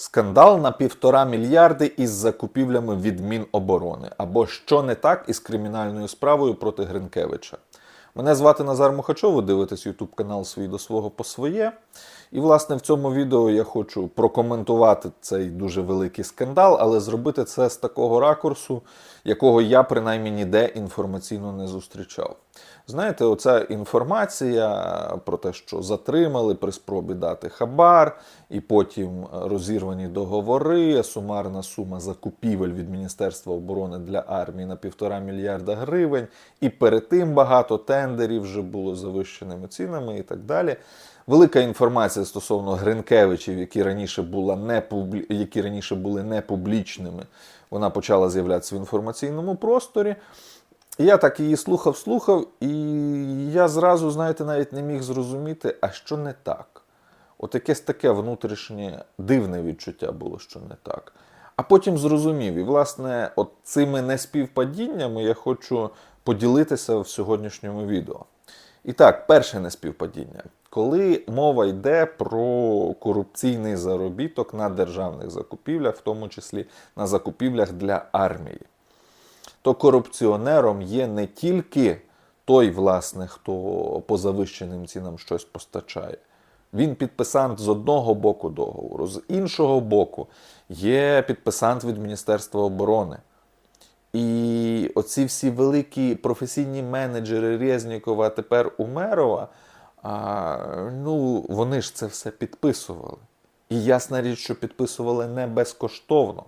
Скандал на півтора мільярди із закупівлями від Міноборони. Або що не так із кримінальною справою проти Гринкевича. Мене звати Назар Мухачов, ви дивитесь ютуб канал свій до свого по своє. І, власне, в цьому відео я хочу прокоментувати цей дуже великий скандал, але зробити це з такого ракурсу, якого я принаймні ніде інформаційно не зустрічав. Знаєте, оця інформація про те, що затримали при спробі дати хабар, і потім розірвані договори, сумарна сума закупівель від Міністерства оборони для армії на півтора мільярда гривень, і перед тим багато тендерів вже було завищеними цінами і так далі. Велика інформація стосовно Гринкевичів, які раніше була не публі... які раніше були не публічними, вона почала з'являтися в інформаційному просторі. Я так її слухав, слухав, і я зразу, знаєте, навіть не міг зрозуміти, а що не так. От якесь таке внутрішнє дивне відчуття було, що не так. А потім зрозумів. І, власне, от цими неспівпадіннями я хочу поділитися в сьогоднішньому відео. І так, перше неспівпадіння. Коли мова йде про корупційний заробіток на державних закупівлях, в тому числі на закупівлях для армії, то корупціонером є не тільки той, власне, хто по завищеним цінам щось постачає. Він підписант з одного боку договору, з іншого боку є підписант від Міністерства оборони. І оці всі великі професійні менеджери Резнікова, тепер Умерова, а, ну, вони ж це все підписували. І ясна річ, що підписували не безкоштовно.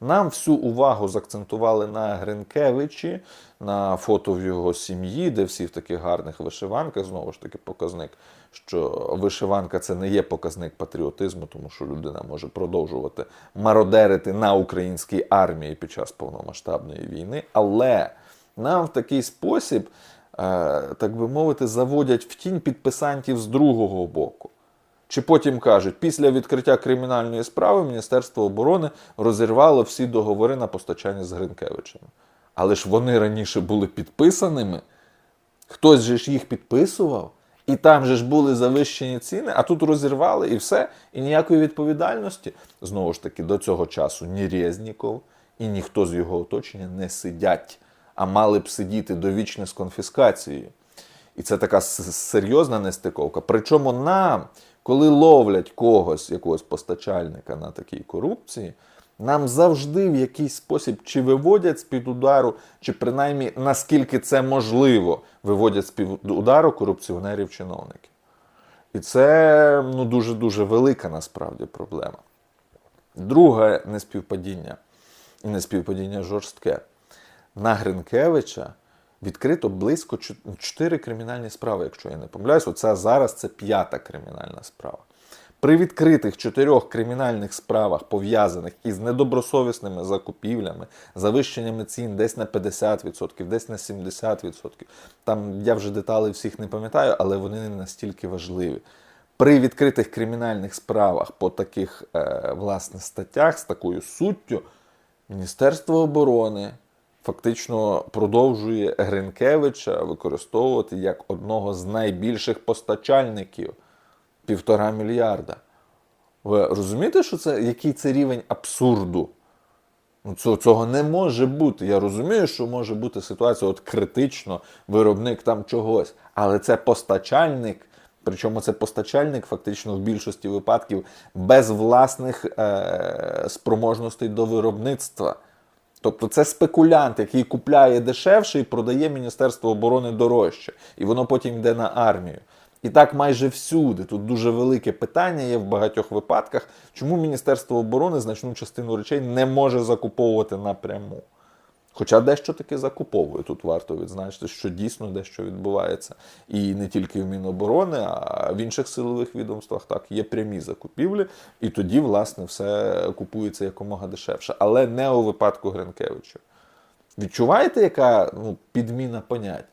Нам всю увагу закцентували на Гринкевичі, на фото в його сім'ї, де всі в таких гарних вишиванках. Знову ж таки, показник, що вишиванка це не є показник патріотизму, тому що людина може продовжувати мародерити на українській армії під час повномасштабної війни. Але нам в такий спосіб, так би мовити, заводять в тінь підписантів з другого боку. Чи потім кажуть, після відкриття кримінальної справи Міністерство оборони розірвало всі договори на постачання з Гринкевичем. Але ж вони раніше були підписаними, хтось же ж їх підписував, і там же ж були завищені ціни, а тут розірвали і все, і ніякої відповідальності. Знову ж таки, до цього часу ні Резніков і ніхто з його оточення не сидять, а мали б сидіти довічно з конфіскацією. І це така серйозна нестиковка. Причому нам, коли ловлять когось, якогось постачальника на такій корупції, нам завжди в якийсь спосіб чи виводять з-під удару, чи принаймні наскільки це можливо, виводять з-під удару корупціонерів-чиновників. І це ну, дуже-дуже велика насправді проблема. Друге неспівпадіння, і неспівпадіння жорстке. На Гринкевича відкрито близько 4 кримінальні справи, якщо я не помиляюсь. Оце зараз це п'ята кримінальна справа. При відкритих чотирьох кримінальних справах, пов'язаних із недобросовісними закупівлями, завищеннями цін десь на 50%, десь на 70%. Там я вже деталей всіх не пам'ятаю, але вони не настільки важливі. При відкритих кримінальних справах по таких е, власне статтях з такою суттю, Міністерство оборони фактично продовжує Гринкевича використовувати як одного з найбільших постачальників півтора мільярда. Ви розумієте, що це який це рівень абсурду? Ну, цього, не може бути. Я розумію, що може бути ситуація от критично, виробник там чогось, але це постачальник. Причому це постачальник фактично в більшості випадків без власних е- спроможностей до виробництва. Тобто це спекулянт, який купляє дешевше і продає Міністерство оборони дорожче. І воно потім йде на армію. І так майже всюди. Тут дуже велике питання є в багатьох випадках, чому Міністерство оборони значну частину речей не може закуповувати напряму. Хоча дещо таки закуповує. Тут варто відзначити, що дійсно дещо відбувається. І не тільки в Міноборони, а в інших силових відомствах так є прямі закупівлі, і тоді, власне, все купується якомога дешевше. Але не у випадку Гринкевича. Відчуваєте, яка ну, підміна понять?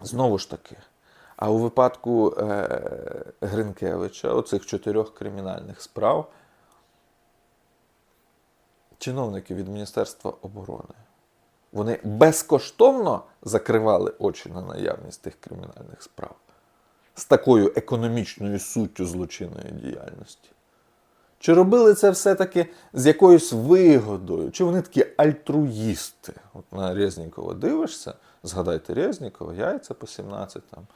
Знову ж таки. А у випадку е, Гринкевича, оцих чотирьох кримінальних справ, чиновники від Міністерства оборони, вони безкоштовно закривали очі на наявність тих кримінальних справ з такою економічною суттю злочинної діяльності. Чи робили це все-таки з якоюсь вигодою? Чи вони такі альтруїсти? От на Резнікова дивишся, згадайте Резнікова, яйця по 17 там,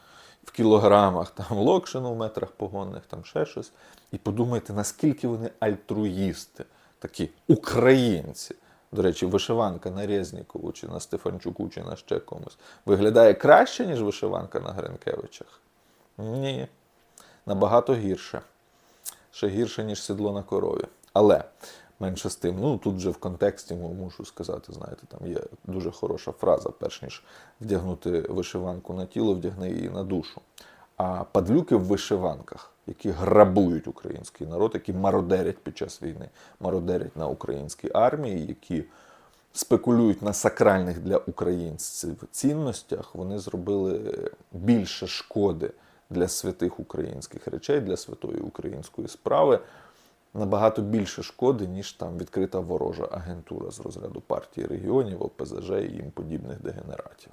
в кілограмах, там локшину в метрах погонних, там ще щось. І подумайте, наскільки вони альтруїсти, такі українці. До речі, вишиванка на Резнікову, чи на Стефанчуку, чи на ще комусь виглядає краще, ніж вишиванка на Гринкевичах? Ні, набагато гірше ще гірше, ніж сідло на корові. Але менше з тим, ну тут же в контексті мушу сказати, знаєте, там є дуже хороша фраза, перш ніж вдягнути вишиванку на тіло, вдягни її на душу. А падлюки в вишиванках, які грабують український народ, які мародерять під час війни, мародерять на українській армії, які спекулюють на сакральних для українців цінностях, вони зробили більше шкоди для святих українських речей, для святої української справи. Набагато більше шкоди, ніж там відкрита ворожа агентура з розряду партії регіонів, ОПЗЖ і їм подібних дегенератів.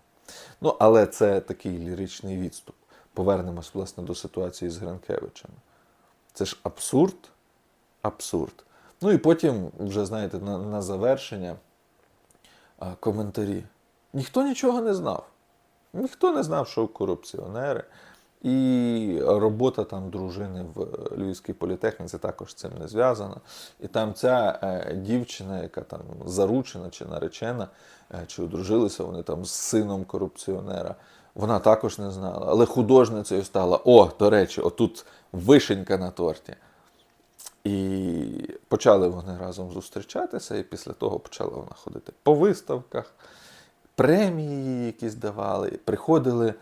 Ну, але це такий ліричний відступ. Повернемось, власне, до ситуації з Гринкевичем. Це ж абсурд, абсурд. Ну і потім, вже знаєте, на, на завершення коментарі. Ніхто нічого не знав. Ніхто не знав, що корупціонери. І робота там дружини в Львівській політехніці також з цим не зв'язана. І там ця е, дівчина, яка там заручена чи наречена, е, чи одружилися вони там з сином корупціонера, вона також не знала. Але художницею стала: о, до речі, отут вишенька на торті. І почали вони разом зустрічатися, і після того почала вона ходити по виставках, премії якісь давали, приходили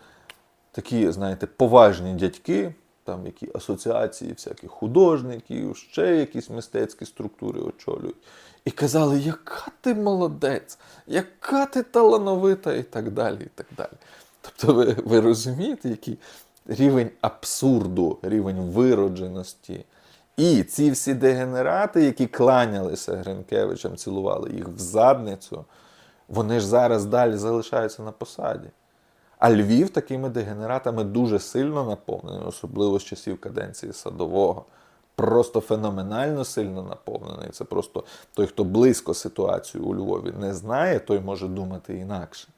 такі, знаєте, поважні дядьки, там які асоціації всяких художників, ще якісь мистецькі структури очолюють. І казали, яка ти молодець, яка ти талановита, і так далі. і так далі. Тобто, ви, ви розумієте, який рівень абсурду, рівень виродженості. І ці всі дегенерати, які кланялися Гринкевичам, цілували їх в задницю, вони ж зараз далі залишаються на посаді. А Львів такими дегенератами дуже сильно наповнений, особливо з часів каденції садового. Просто феноменально сильно наповнений. Це просто той, хто близько ситуацію у Львові не знає, той може думати інакше.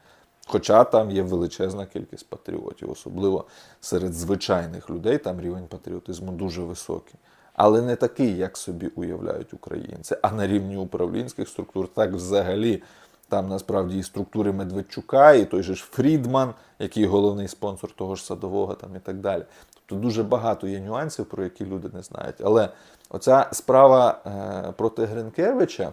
Хоча там є величезна кількість патріотів, особливо серед звичайних людей, там рівень патріотизму дуже високий. Але не такий, як собі уявляють українці. А на рівні управлінських структур так взагалі там насправді і структури Медведчука, і той же ж Фрідман, який головний спонсор того ж садового, там і так далі. Тобто дуже багато є нюансів, про які люди не знають. Але оця справа е, проти Гринкевича,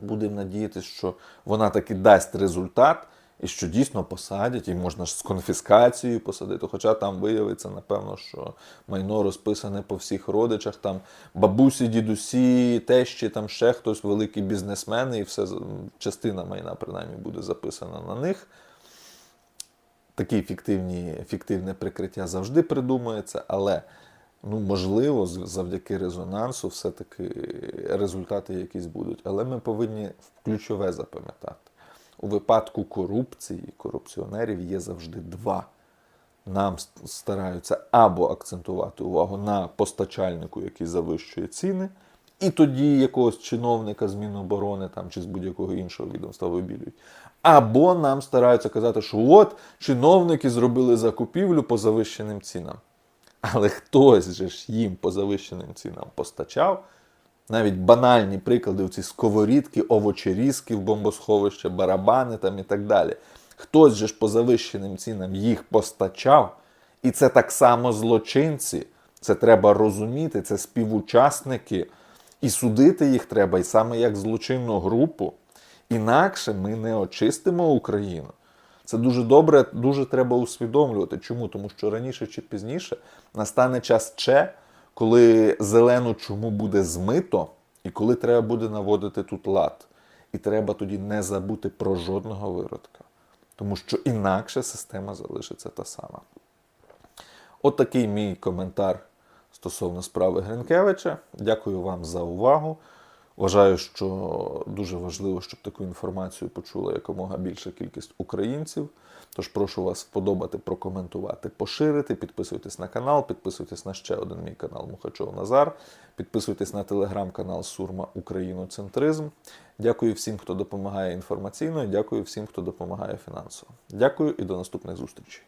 будемо надіятися, що вона таки дасть результат. І що дійсно посадять, і можна ж з конфіскацією посадити. Хоча там виявиться, напевно, що майно розписане по всіх родичах, там бабусі, дідусі, тещі, там ще хтось, великі бізнесмени, і все частина майна принаймні буде записана на них. Такі фіктивні, фіктивне прикриття завжди придумується, але ну, можливо, завдяки резонансу, все-таки результати якісь будуть. Але ми повинні ключове запам'ятати. У випадку корупції, корупціонерів є завжди два. Нам стараються або акцентувати увагу на постачальнику, який завищує ціни, і тоді якогось чиновника з Міноборони там, чи з будь-якого іншого відомства вибілюють. Або нам стараються казати, що от чиновники зробили закупівлю по завищеним цінам. Але хтось же ж їм по завищеним цінам постачав. Навіть банальні приклади, ці сковорідки, овочерізки в бомбосховище, барабани там і так далі. Хтось же ж по завищеним цінам їх постачав, і це так само злочинці. Це треба розуміти, це співучасники. І судити їх треба, і саме як злочинну групу. Інакше ми не очистимо Україну. Це дуже добре, дуже треба усвідомлювати. Чому? Тому що раніше чи пізніше настане час че коли зелену чому буде змито, і коли треба буде наводити тут лад. І треба тоді не забути про жодного виродка. Тому що інакше система залишиться та сама. От такий мій коментар стосовно справи Гринкевича. Дякую вам за увагу. Вважаю, що дуже важливо, щоб таку інформацію почула якомога більша кількість українців. Тож прошу вас вподобати, прокоментувати, поширити. Підписуйтесь на канал, підписуйтесь на ще один мій канал Мухачов Назар. Підписуйтесь на телеграм-канал Сурма Україноцентризм. Дякую всім, хто допомагає інформаційно, дякую всім, хто допомагає фінансово. Дякую і до наступних зустрічей.